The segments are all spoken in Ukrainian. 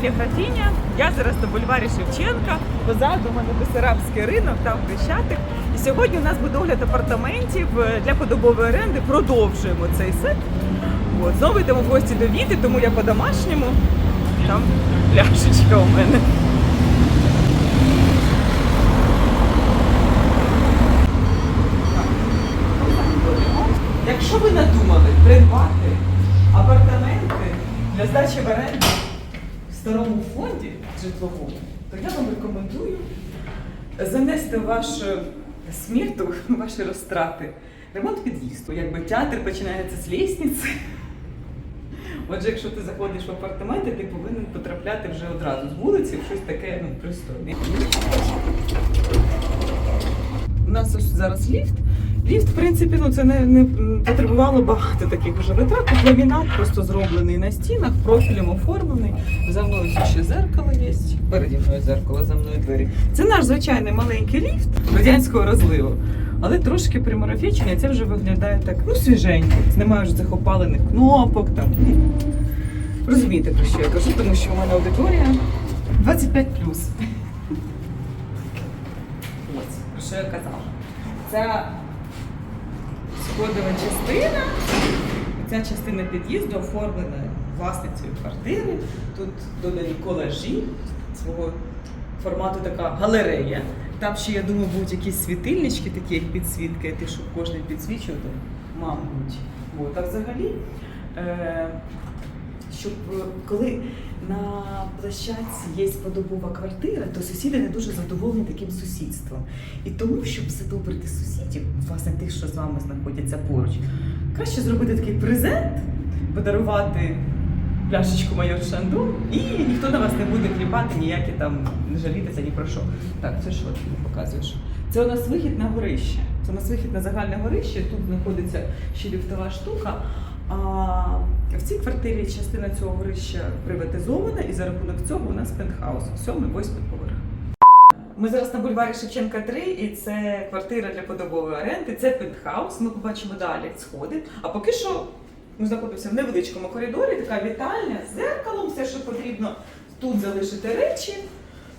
каналі Графіня. Я зараз на бульварі Шевченка. Позаду мене Бесарабський ринок, там Хрещатик. І сьогодні у нас буде огляд апартаментів е, для подобової оренди. Продовжуємо цей сет. От, знову йдемо в гості до Віти, тому я по-домашньому. Там пляшечка у мене. Якщо ви надумали придбати апартаменти для здачі в оренду старому фонді житловому, то я вам рекомендую занести вашу сміту, ваші розтрати. Ремонт під'їзду. Якби театр починається з лісниці. Отже, якщо ти заходиш в апартаменти, ти повинен потрапляти вже одразу з вулиці в щось таке ну, пристойне. У нас зараз ліфт. Ліфт, в принципі, ну це не, не потребувало багато таких вже витрат. Ламінат просто зроблений на стінах, профілем оформлений. За мною ще зеркало є. Переді мною зеркало, за мною двері. Це наш звичайний маленький ліфт радянського розливу. Але трошки примарафічений, це вже виглядає так, ну, свіженько. Немає вже цих опалених кнопок там. Ну, Розумієте, про що я кажу, тому що у мене аудиторія 25 Ось, про що я казала. Ця сходова частина, ця частина під'їзду оформлена власницею квартири. Тут додані колажі свого формату така галерея. Там ще, я думаю, будуть якісь світильнички, такі як підсвітки, ти щоб кожен підсвічував, мабуть. От. Взагалі, е, щоб е, коли на площадці є подобова квартира, то сусіди не дуже задоволені таким сусідством. І тому, щоб задобрити сусідів, власне тих, що з вами знаходяться поруч, краще зробити такий презент, подарувати пляшечку майор Шандун, і ніхто на вас не буде кліпати ніякі там, не жалітися ні про що. Так, це що ти показуєш? Це у нас вихід на горище. Це у нас вихід на загальне горище. Тут знаходиться ще ліфтова штука. А в цій квартирі частина цього горища приватизована, і за рахунок цього у нас пентхаус, сьомий, восьмий поверх. Ми зараз на бульварі Шевченка 3, і це квартира для подобової оренди. Це пентхаус. Ми побачимо далі сходи. А поки що ми знаходимося в невеличкому коридорі, така вітальня з зеркалом, все, що потрібно. Тут залишити речі,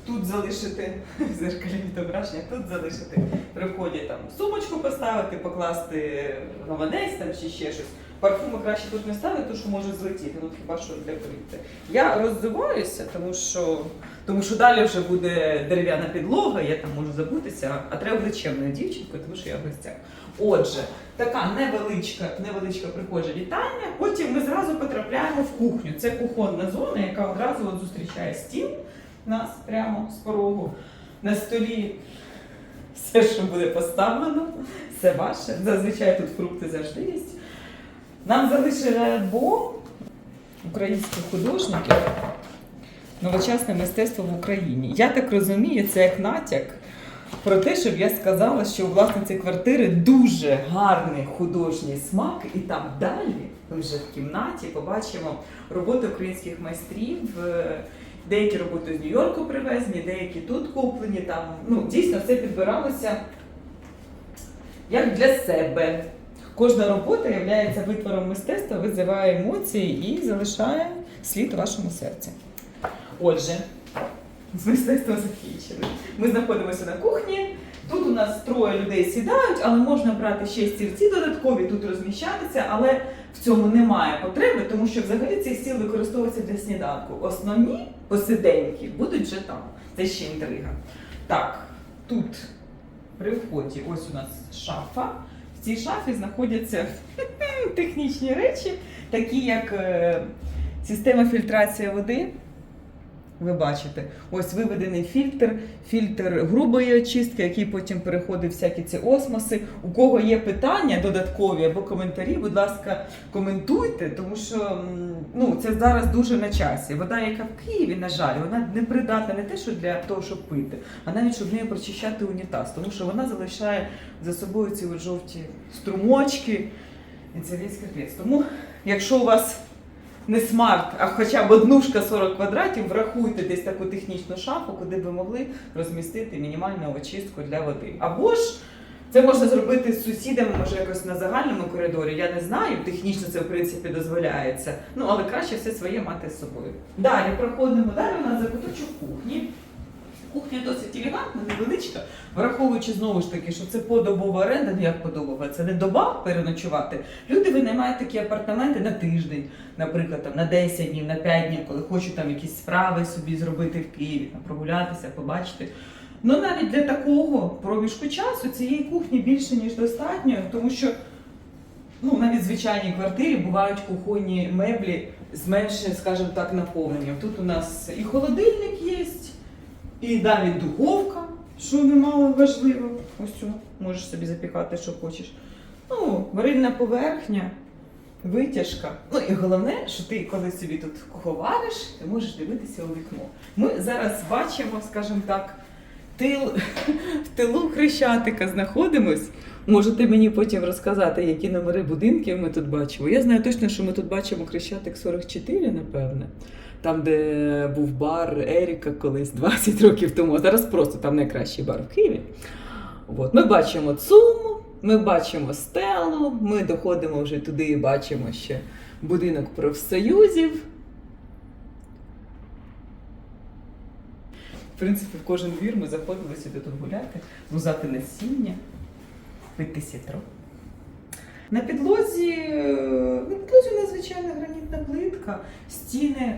тут залишити зеркалі відображення, тут залишити при вході там сумочку поставити, покласти гаманець там чи ще щось. Парфуми краще тут не ставити, тому що може злетіти, ну хіба що для плитки. Я роздиваюся, тому що, тому що далі вже буде дерев'яна підлога, я там можу забутися, а треба бути чемною дівчинкою, тому що я в гостях. Отже, така невеличка, невеличка прихожа вітальня. Потім ми зразу потрапляємо в кухню. Це кухонна зона, яка одразу от зустрічає стіл нас прямо з порогу. На столі все, що буде поставлено, все ваше. Зазвичай тут фрукти завжди є. Нам залишили альбом українських художників Новочасне мистецтво в Україні. Я так розумію, це як натяк про те, щоб я сказала, що у власниці квартири дуже гарний художній смак, і там далі, ми вже в кімнаті, побачимо роботи українських майстрів. Е, Деякі роботи з Нью-Йорку привезені, деякі тут куплені. Там ну дійсно все підбиралося як для себе. Кожна робота є витвором мистецтва, визиває емоції і залишає слід у вашому серці. Отже, з мистецтва закінчили. Ми знаходимося на кухні. Тут у нас троє людей сідають, але можна брати ще стільці додаткові тут розміщатися, але в цьому немає потреби, тому що взагалі цей стіл використовується для сніданку. Основні посиденьки будуть вже там. Це ще інтрига. Так, тут при вході ось у нас шафа. Цій шафі знаходяться технічні речі, такі як е, система фільтрації води. Ви бачите, ось виведений фільтр, фільтр грубої очистки, який потім переходить всякі ці осмоси. У кого є питання додаткові або коментарі, будь ласка, коментуйте, тому що ну, це зараз дуже на часі. Вода, яка в Києві, на жаль, вона не придатна не те, що для того, щоб пити, а навіть щоб нею прочищати унітаз, тому що вона залишає за собою ці жовті струмочки. І це капець. Тому, якщо у вас не смарт, а хоча б однушка 40 квадратів, врахуйте десь таку технічну шафу, куди ви могли розмістити мінімальну очистку для води. Або ж Це можна зробити з сусідами, може якось на загальному коридорі. Я не знаю. Технічно це в принципі дозволяється. Ну але краще все своє мати з собою. Далі проходимо. Далі у нас закуточок кухні. Кухня досить елегантна, невеличка, враховуючи знову ж таки, що це подобова оренда, ну як подобова, це не доба переночувати. Люди винаймають такі апартаменти на тиждень, наприклад, там на 10 днів, на 5 днів, коли хочуть там якісь справи собі зробити в Києві, там, прогулятися, побачити. Ну навіть для такого проміжку часу цієї кухні більше ніж достатньо, тому що ну, навіть в звичайній квартирі бувають кухонні меблі з менше, скажімо так, наповненням. Тут у нас і холодильник є, і навіть духовка, що немало важливо. Ось можеш собі запікати, що хочеш. Ну, варильна поверхня, витяжка. Ну і головне, що ти, коли собі тут ховариш, ти можеш дивитися у вікно. Ми зараз бачимо, скажімо так, тил, в тилу Хрещатика знаходимось. Можете мені потім розказати, які номери будинків ми тут бачимо. Я знаю точно, що ми тут бачимо Хрещатик 44, напевне. Там, де був бар Еріка колись 20 років тому. А зараз просто там найкращий бар в Києві. От. Ми бачимо ЦУМ, ми бачимо стелу, ми доходимо вже туди і бачимо ще будинок профсоюзів. В принципі, в кожен двір ми заходили сюди тут гуляти, лузати насіння, пити сітро. На підлозі, е, на підлозі у нас звичайна гранітна плитка, стіни.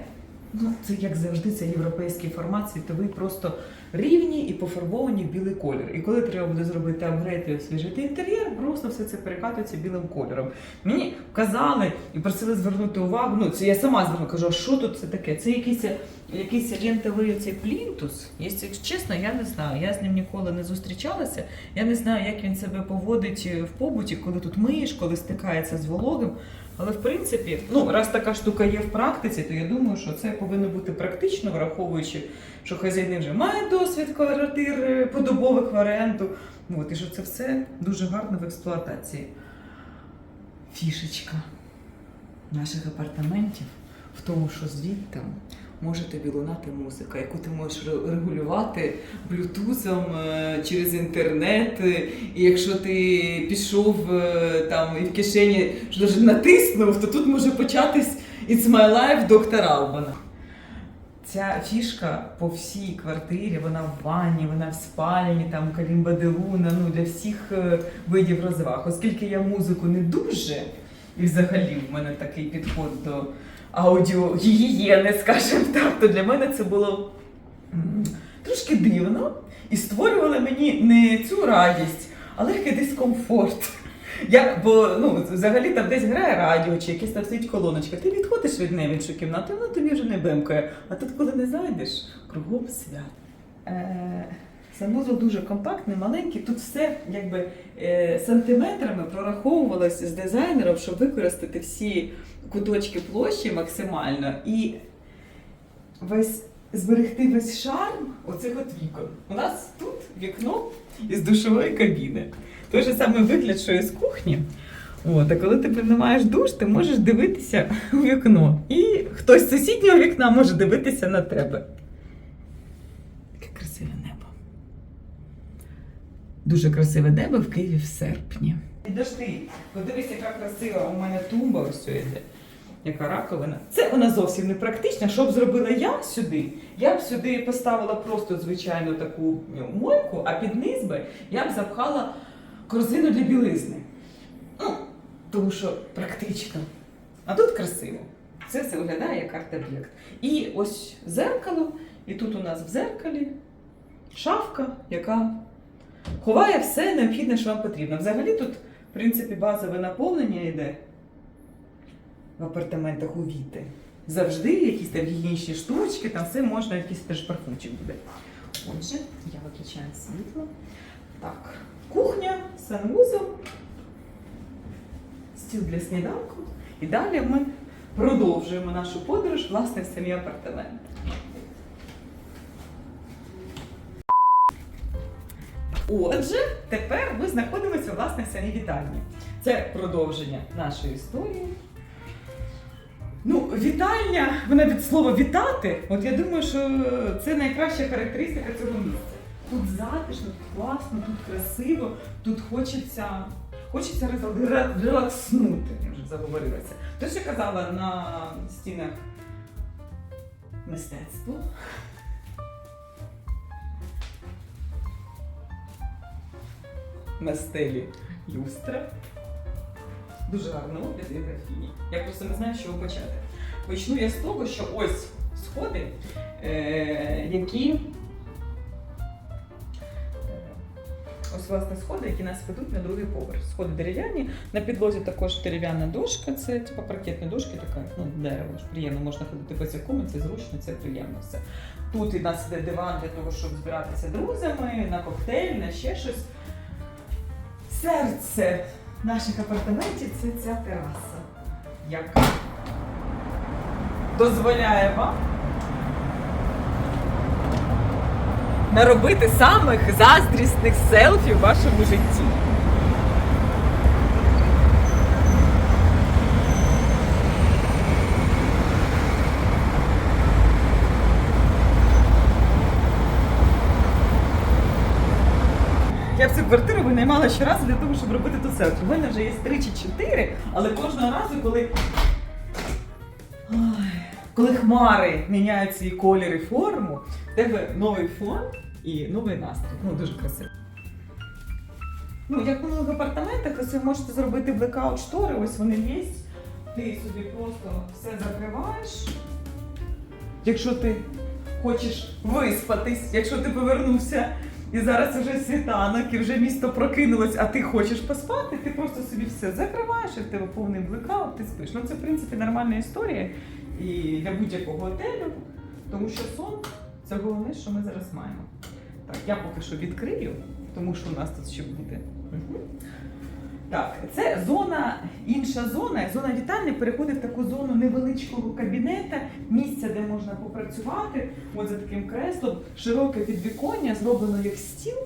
Ну, це як завжди, це європейський формат, світовий, просто рівні і пофарбовані в білий колір. І коли треба буде зробити апгрейд і освіжити інтер'єр, просто все це перекатується білим кольором. Мені казали і просили звернути увагу. Ну, це я сама звернула, кажу, а що тут це таке? Це якийсь, якийсь лентовий оцей плінтус. Якщо чесно, я не знаю. Я з ним ніколи не зустрічалася. Я не знаю, як він себе поводить в побуті, коли тут миєш, коли стикається з вологим. Але в принципі, ну раз така штука є в практиці, то я думаю, що це повинно бути практично, враховуючи, що хазяїни вже мають досвід квартир е, подобових в оренду. От, і що це все дуже гарно в експлуатації. Фішечка наших апартаментів в тому, що звідти може тобі лунати музика, яку ти можеш регулювати блютузом е, через інтернет. Е, І якщо ти пішов е, там і в кишені що натиснув, то тут може початись It's My Life доктора Албана. Ця фішка по всій квартирі, вона в ванні, вона в спальні, там калімба де луна, ну для всіх видів розваг. Оскільки я музику не дуже, і взагалі в мене такий підход до аудіогігієни, скажімо так, то для мене це було трошки дивно і створювало мені не цю радість, а легкий дискомфорт. Я, бо ну, взагалі там десь грає радіо чи якась там стоїть колоночка, ти відходиш від неї в іншу кімнату, воно тобі вже не бимкає. А тут, коли не зайдеш, кругом свят. Е, санвузол дуже компактний, маленький. Тут все якби е, сантиметрами прораховувалося з дизайнером, щоб використати всі куточки площі максимально і весь зберегти весь шарм оцих от вікон. У нас тут вікно із душової кабіни. Той же самий вигляд, що і з кухні. От, а коли ти приймаєш душ, ти можеш дивитися у вікно. І хтось з сусіднього вікна може дивитися на тебе. Яке красиве небо. Дуже красиве небо в Києві в серпні. Підожди, подивись, яка красива у мене тумба ось йде. Яка раковина. Це вона зовсім не практична. Що б зробила я сюди? Я б сюди поставила просто звичайну таку ну, мойку, а під низ би я б запхала корзину для білизни. Ну, тому що практично. А тут красиво. Це все виглядає як арт-об'єкт. І ось зеркало, і тут у нас в зеркалі шафка, яка ховає все необхідне, що вам потрібно. Взагалі тут, в принципі, базове наповнення йде в апартаментах у Віти. Завжди якісь там гігієнічні штучки, там все можна, якийсь теж парфумчик буде. Отже, я виключаю світло. Так, кухня, санвузол, стіл для сніданку. І далі ми продовжуємо нашу подорож власне в самі апартаменти. Отже, тепер ми знаходимося власне в самій вітальні. Це продовження нашої історії. Ну, вітальня, вона від слова вітати. От я думаю, що це найкраща характеристика цього місця. тут затишно, тут класно, тут красиво, тут хочеться, хочеться релакснути. Я вже заговорилася. То, що казала на стінах мистецтво. На стелі люстра. Дуже гарний огляд і графіні. Я просто не знаю, з чого почати. Почну я з того, що ось сходи, е, які. е, Ось власне сходи, які нас ведуть на другий поверх. Сходи дерев'яні. На підлозі також дерев'яна дошка, це типу паркетні дошки, така ну, дерево ж приємно, можна ходити босяком, це зручно, це приємно все. Тут і нас іде диван для того, щоб збиратися друзями, на коктейль, на ще щось. Серце наших апартаментів це ця тераса, яка дозволяє вам наробити самих заздрісних селфі в вашому житті. Квартиру винаймала щоразу для того, щоб робити ту селфі. У мене вже є три чи чотири, але кожного разу, коли. Коли хмари міняють свій колір і форму, в тебе новий фон і новий настрій. Ну, дуже красиво. Ну, як в минулих апартаментах, ось ви можете зробити блекаут штори, ось вони є. Ти собі просто все закриваєш. Якщо ти хочеш виспатись, якщо ти повернувся і зараз вже світанок, і вже місто прокинулось, а ти хочеш поспати, ти просто собі все закриваєш, і в тебе повний блекаут, ти спиш. Ну це в принципі нормальна історія і для будь-якого готелю, тому що сон це головне, що ми зараз маємо. Так, я поки що відкрию, тому що у нас тут ще буде. Мгм. Так, це зона, інша зона. Зона вітальні переходить в таку зону невеличкого кабінета, місця, де можна попрацювати. От за таким креслом, широке підвіконня, зроблено як стіл.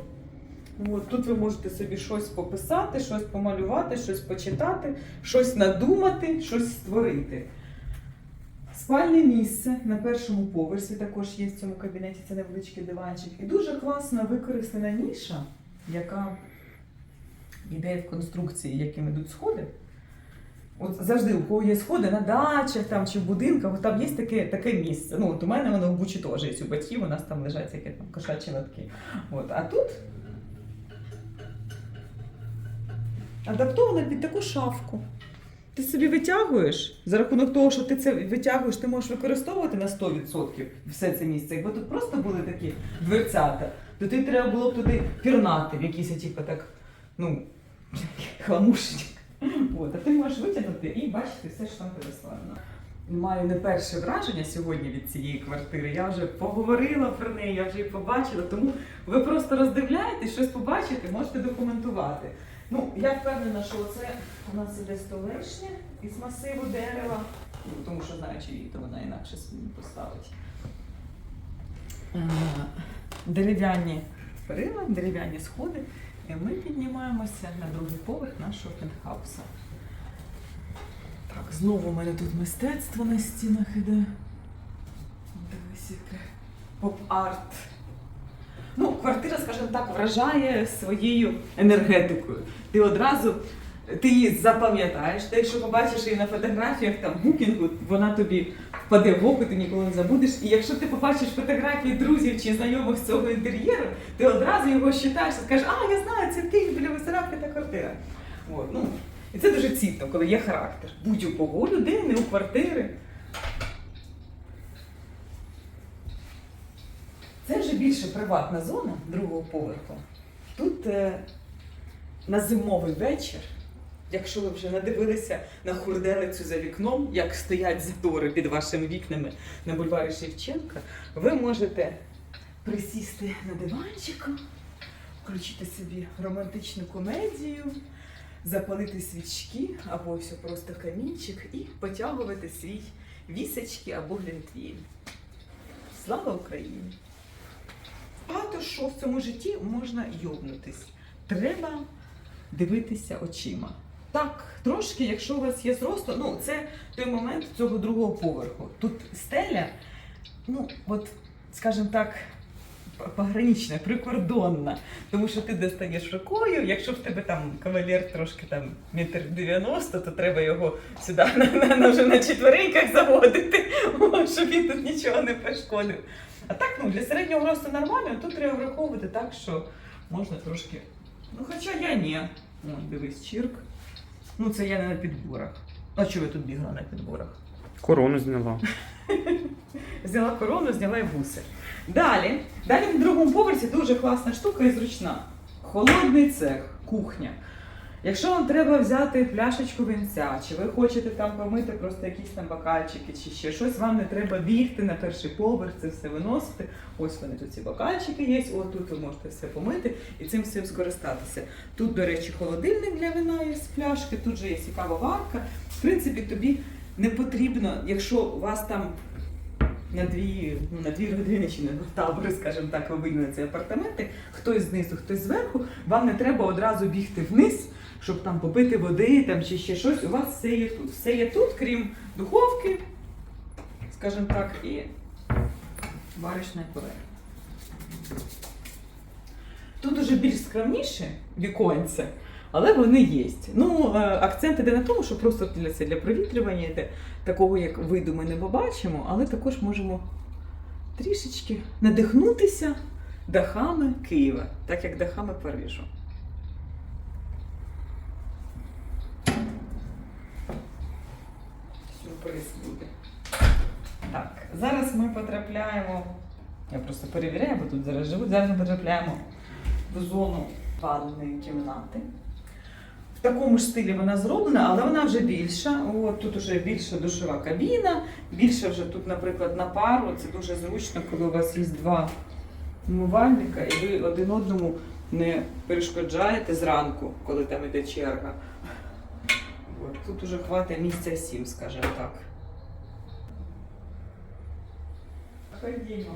От, тут ви можете собі щось пописати, щось помалювати, щось почитати, щось надумати, щось створити. Спальне місце на першому поверсі також є в цьому кабінеті, це невеличкий диванчик. І дуже класно використана ніша, яка йде в конструкції, яким йдуть сходи. От завжди, у кого є сходи на дачах там, чи в будинках, там є таке, таке місце. Ну, от у мене воно в Бучі теж є у батьків, у нас там лежать всякі там кошачі латки. От, а тут адаптовано під таку шафку. Ти собі витягуєш за рахунок того, що ти це витягуєш, ти можеш використовувати на 100% все це місце. Якби тут просто були такі дверцята, то ти треба було б туди пірнати в якийсь, типу, так, ну, хламушечок. От, а ти можеш витягнути і бачити все, що там переслано. Маю не перше враження сьогодні від цієї квартири. Я вже поговорила про неї, я вже її побачила. Тому ви просто роздивляєтесь, щось побачите, можете документувати. Ну, я впевнена, що це у нас іде столешня із масиву дерева, ну, тому що знаю, чи її, то вона інакше поставить. Е, Дерев'яні перила, дерев'яні сходи, і ми піднімаємося на другий поверх нашого пентхауса. Так, знову у мене тут мистецтво на стінах іде. Дивись, яке поп-арт. Ну, квартира, скажімо так, вражає своєю енергетикою. Ти одразу ти її запам'ятаєш. Ти якщо побачиш її на фотографіях там букінгу, вона тобі впаде в око, ти ніколи не забудеш. І якщо ти побачиш фотографії друзів чи знайомих з цього інтер'єру, ти одразу його і скажеш, а я знаю, це в Києві біля Висоравки та квартира. От, ну, і це дуже цінно, коли є характер. Будь-якого людини, у квартири. Це вже більше приватна зона другого поверху. Тут е, на зимовий вечір, якщо ви вже надивилися на хурделицю за вікном, як стоять затори під вашими вікнами на бульварі Шевченка, ви можете присісти на диванчику, включити собі романтичну комедію, запалити свічки або ось просто камінчик і потягувати свій вісочки або глінтвін. Слава Україні! Багато що в цьому житті можна йобнутись. Треба дивитися очима. Так, трошки, якщо у вас є зросту, ну це той момент цього другого поверху. Тут стеля, ну от, скажімо так, погранична, прикордонна. Тому що ти достаєш рукою, якщо в тебе там кавалер трошки там метр дев'яносто, то треба його сюди на, на, на, вже на четвереньках заводити, щоб він тут нічого не перешкодив. А так, ну для середнього росту нормально, тут треба враховувати так, що можна трошки. Ну, хоча я ні. Дивись, чірк. Ну, це я не на підборах. А чого я тут бігла на підборах? Корону зняла. Зняла корону, зняла і буси. Далі, далі на другому поверсі дуже класна штука і зручна. Холодний цех, кухня. Якщо вам треба взяти пляшечку вінця, чи ви хочете там помити просто якісь там бокальчики, чи ще щось, вам не треба бігти на перший поверх, це все виносити. Ось вони тут ці бокальчики є, от тут ви можете все помити і цим всім скористатися. Тут, до речі, холодильник для вина є з пляшки, тут же є і кавоварка. В принципі, тобі не потрібно, якщо у вас там на дві, ну, на дві родини чи на табори, скажімо так, ви вийняли ці апартаменти, хтось знизу, хтось зверху, вам не треба одразу бігти вниз, щоб там попити води там, чи ще щось. У вас все є тут. Все є тут, крім духовки, скажімо так, і варочної поверхні. Тут уже більш скромніше віконце, але вони є. Ну, е, акцент іде на тому, що просто для, це для провітрювання йде. Такого, як виду, ми не побачимо, але також можемо трішечки надихнутися дахами Києва, так як дахами Парижу. Сюрприз. Так, зараз ми потрапляємо. Я просто перевіряю, бо тут зараз живуть. Зараз ми потрапляємо в зону ванної кімнати. В такому ж стилі вона зроблена, але вона вже більша. От тут вже більша душова кабіна, більше вже тут, наприклад, на пару. Це дуже зручно, коли у вас є два умивальника, і ви один одному не перешкоджаєте зранку, коли там іде черга. Тут уже хватить місця сім, скажімо так. Ходімо.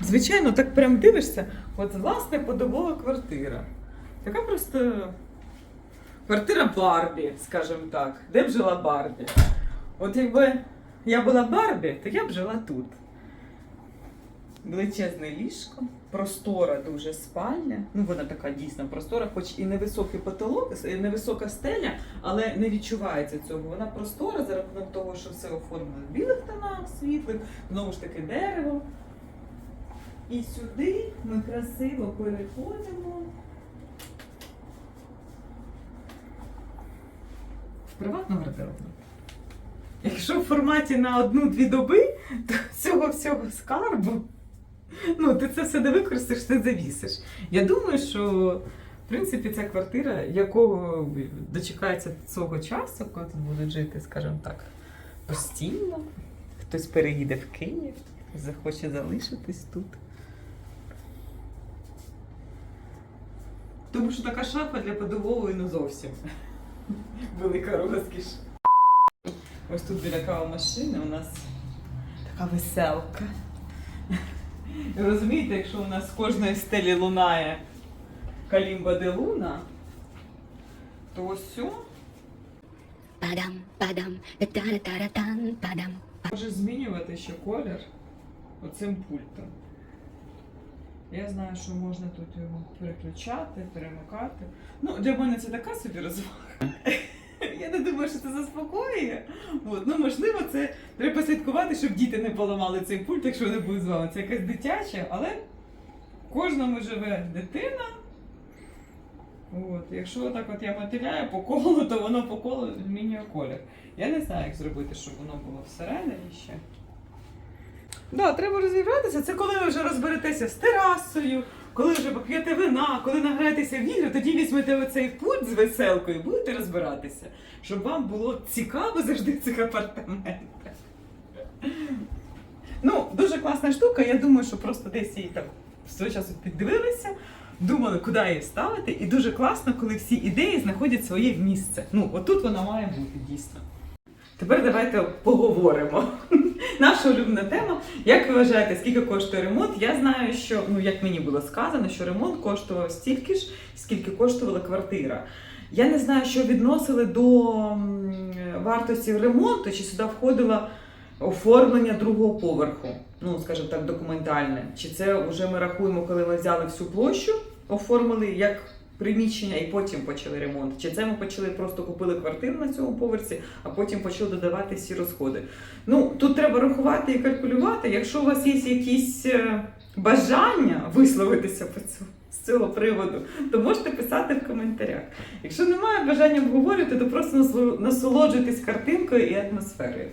Звичайно, так прям дивишся, от власне подобова квартира. Така просто квартира Барбі, скажімо так. Де б жила Барбі? От якби я була Барбі, то я б жила тут. Величезне ліжко, простора дуже спальня. Ну, вона така дійсно простора, хоч і невисокий потолок, і невисока стеля, але не відчувається цього. Вона простора за рахунок того, що все оформлено в білих тонах, світлих, знову ж таки дерево. І сюди ми красиво переходимо. В приватну гардеробну. Якщо в форматі на одну-дві доби, то цього всього скарбу. Ну, ти це все не використаєш, ти завісиш. Я думаю, що в принципі ця квартира, якого дочекається цього часу, коли тут будуть жити, скажімо так, постійно. Хтось переїде в Київ, захоче залишитись тут. Тому що така шафа для подоволої ну зовсім велика розкіш. Ось тут біля кавомашини у нас така веселка. Розумієте, якщо у нас з кожної стелі лунає калімба де луна, то ось цю Падам, падам, таратаратан, падам. може змінювати ще колір оцим пультом. Я знаю, що можна тут його переключати, перемикати. Ну, для мене це така собі розвага. Я не думаю, що це заспокоює. От, ну, можливо, це треба слідкувати, щоб діти не поламали цей пульт, якщо вони будуть з вами. Це якась дитяча, але в кожному живе дитина. От, якщо так от я мотиляю по колу, то воно по колу змінює колір. Я не знаю, як зробити, щоб воно було всередині ще. Да, треба розібратися. Це коли ви вже розберетеся з терасою, коли вже поп'єте вина, коли награєтеся в ігри, тоді візьмете оцей путь з веселкою будете розбиратися, щоб вам було цікаво завжди в цих апартаментах. Ну, дуже класна штука. Я думаю, що просто десь її так свого часу піддивилися, думали, куди її ставити. І дуже класно, коли всі ідеї знаходять своє місце. Ну, отут вона має бути дійсно. Тепер давайте поговоримо. Наша улюблена тема. Як ви вважаєте, скільки коштує ремонт? Я знаю, що ну як мені було сказано, що ремонт коштував стільки ж, скільки коштувала квартира. Я не знаю, що відносили до вартості ремонту, чи сюди входило оформлення другого поверху, ну, скажімо так, документальне. Чи це вже ми рахуємо, коли ми взяли всю площу, оформили як приміщення і потім почали ремонт? Чи це ми почали просто купили квартиру на цьому поверсі, а потім почали додавати всі розходи? Ну, тут треба рахувати і калькулювати. Якщо у вас є якісь е, бажання висловитися по цьому. З цього приводу, то можете писати в коментарях. Якщо немає бажання обговорювати, то просто насолоджуйтесь картинкою і атмосферою.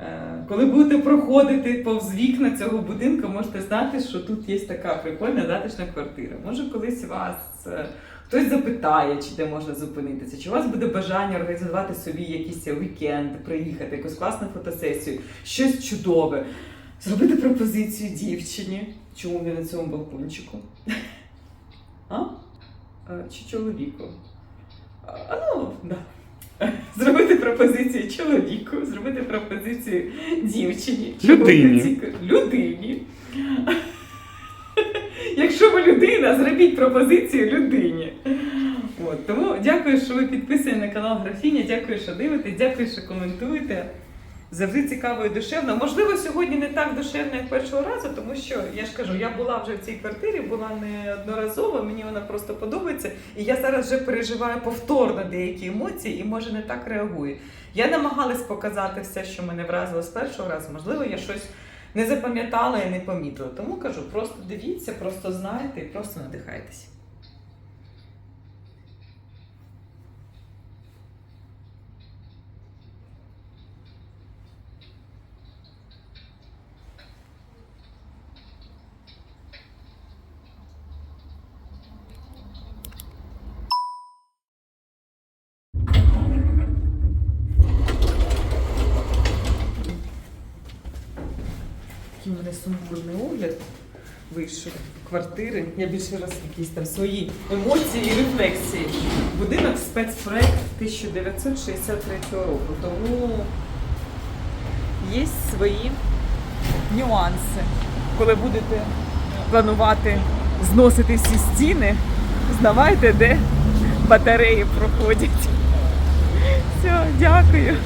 Е, Коли будете проходити повз вікна цього будинку, можете знати, що тут є така прикольна затишна квартира. Може, колись вас е, хтось запитає, чи де можна зупинитися, чи у вас буде бажання організувати собі якийсь вікенд, приїхати, якусь класну фотосесію, щось чудове, зробити пропозицію дівчині. Чому не на цьому балкончику? А? Е, Чи чоловіку? А ну, да. Зробити пропозицію чоловіку, зробити пропозицію дівчині. Людині. Людині. Якщо ви людина, зробіть пропозицію людині. От, тому дякую, що ви підписані на канал Графіня, дякую, що дивитесь, дякую, що коментуєте. Завжди цікаво і душевно. Можливо, сьогодні не так душевно, як першого разу, тому що я ж кажу, я була вже в цій квартирі, була неодноразово, мені вона просто подобається. І я зараз вже переживаю повторно деякі емоції і може не так реагую. Я намагалась показати все, що мене вразило з першого разу. Можливо, я щось не запам'ятала і не помітила. Тому кажу, просто дивіться, просто знайте і просто надихайтеся. Такий у мене сумбурний огляд вийшов квартири. Я більше раз якісь там свої емоції і рефлексії. Будинок спецпроект 1963 року. Тому є свої нюанси. Коли будете планувати зносити всі стіни, знавайте, де батареї проходять. Все, дякую.